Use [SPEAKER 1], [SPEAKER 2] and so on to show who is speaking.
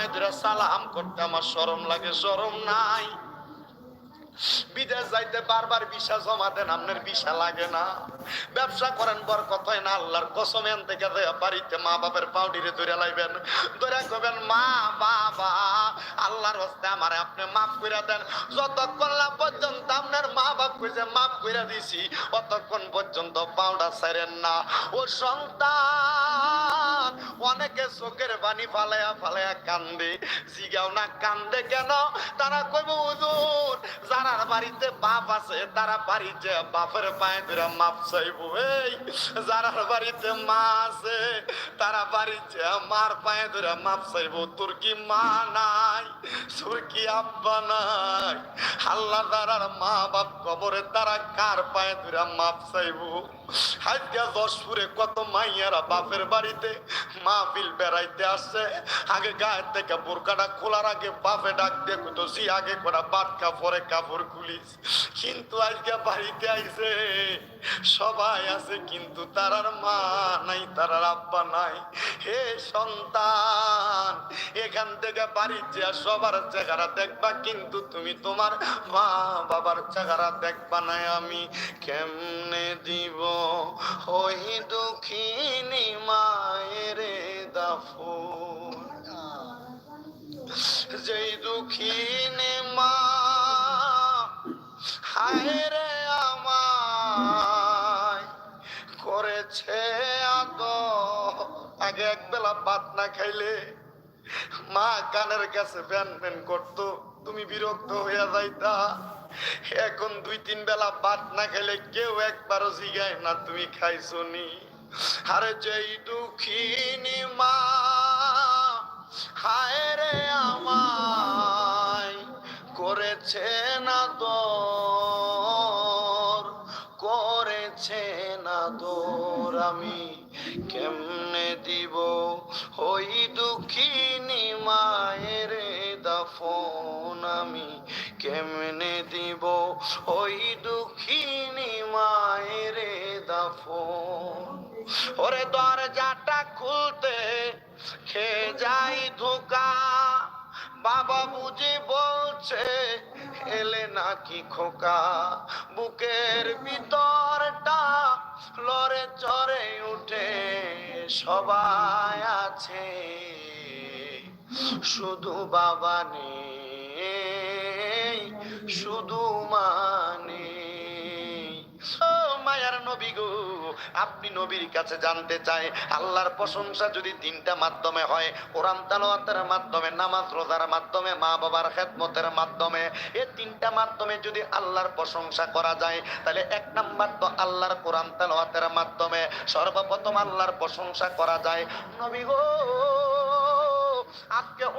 [SPEAKER 1] পায়ে সালাম করতে আমার শরম লাগে, শরম নাই। বিদেশ যাইতে বারবার ভিসা জমা দেন, আপনার ভিসা লাগে না। ব্যবসা করেন না, আল্লাহর কসম এন থেকে বাড়িতে মা পাউডিরে ধরে লাইবেন। ধরে কবেন মা, বাবা, আল্লাহর হস্তে আমারে আপনি মাফ করে দেন। যতক্ষণ না পর্যন্ত আপনার মা বাপ কইছে, মাফ করে দিছি, অতক্ষণ পর্যন্ত পাউডা ছাড়েন না। ও সন্তান অনেকে চোখের পানি ফালায়া ফালায়া কান্দে। জিগাও না, কান্দে কেন? তারা কইব, হুজুর, যারার বাড়িতে বাপ আছে, তারা বাড়িতে বাপের পায়ে ধরে মাপ চাইব। এই, যারার বাড়িতে মা আছে, তারা বাড়িতে মার পায়ে ধরে মাপ চাইব। তোর কি মা নাই? তোর কি আব্বা নাই? আল্লাহ তারার মা বাপ কবরের তারা কার পায়ে ধরে মাপ চাইব? আজকে দশপুরে কত মাইয়ারা বাপের বাড়িতে মাহফিল বেড়াইতে আসছে। আগে গায়ের থেকে বোরকাটা খোলার আগে বাপে ডাক দিয়ে তো সি আগে করা বাটকা পরে কাপড় খুলিস। কিন্তু আজকে বাড়িতে আইছে। সবাই আছে, কিন্তু তারার মা নাই তারার আব্বা নাই। হে সন্তান! এখান থেকে বাড়ির যে সবার চেহারা দেখবা, কিন্তু তুমি তোমার মা বাবার চেহারা দেখবা নাই আমি কেমনে দিব? ওই দুঃখিনী মায়ের দাফন। যেই দুঃখিনী মা রে আমায়, করেছে আগে এক বেলা ভাত না খাইলে মা কানের কাছে ফ্যান ফ্যান করতো, তুমি বিরক্ত হইয়া যাইতা। এখন দুই তিন বেলা ভাত না খেলে কেউ একবারও জিগায় না তুমি খাইছো নি আরে যেই দুঃখিনী মা, হায় রে আমায় করেছে না দর না দর আমি কেমনে দিব? ওই দুঃখিনী মায়ের দাফন আমি কেমনে দিব? ওই দুঃখিনী মায়ের দাফন। ওরে দরজাটা খুলতে খেয়ে যাই ধোকা। বাবা বুঝে বলছে, এলে নাকি খোকা? বুকের ভিতরটা লড়ে চড়ে উঠে সবাই আছে। শুধু বাবা নেই শুধু ও মায়ার নবী গো? আপনি নবীর কাছে জানতে চাই, আল্লাহর প্রশংসা যদি তিনটা মাধ্যমে হয়, কোরআন তালাওয়াতের মাধ্যমে, নামাজ রোজার মাধ্যমে মা বাবার খেদমতের মাধ্যমে এই তিনটা মাধ্যমে যদি আল্লাহর প্রশংসা করা যায়, তাহলে এক নাম্বার তো আল্লাহর কোরআন তালাওয়াতের মাধ্যমে সর্বপ্রথম আল্লাহর প্রশংসা করা যায়। নবী গো, আজকে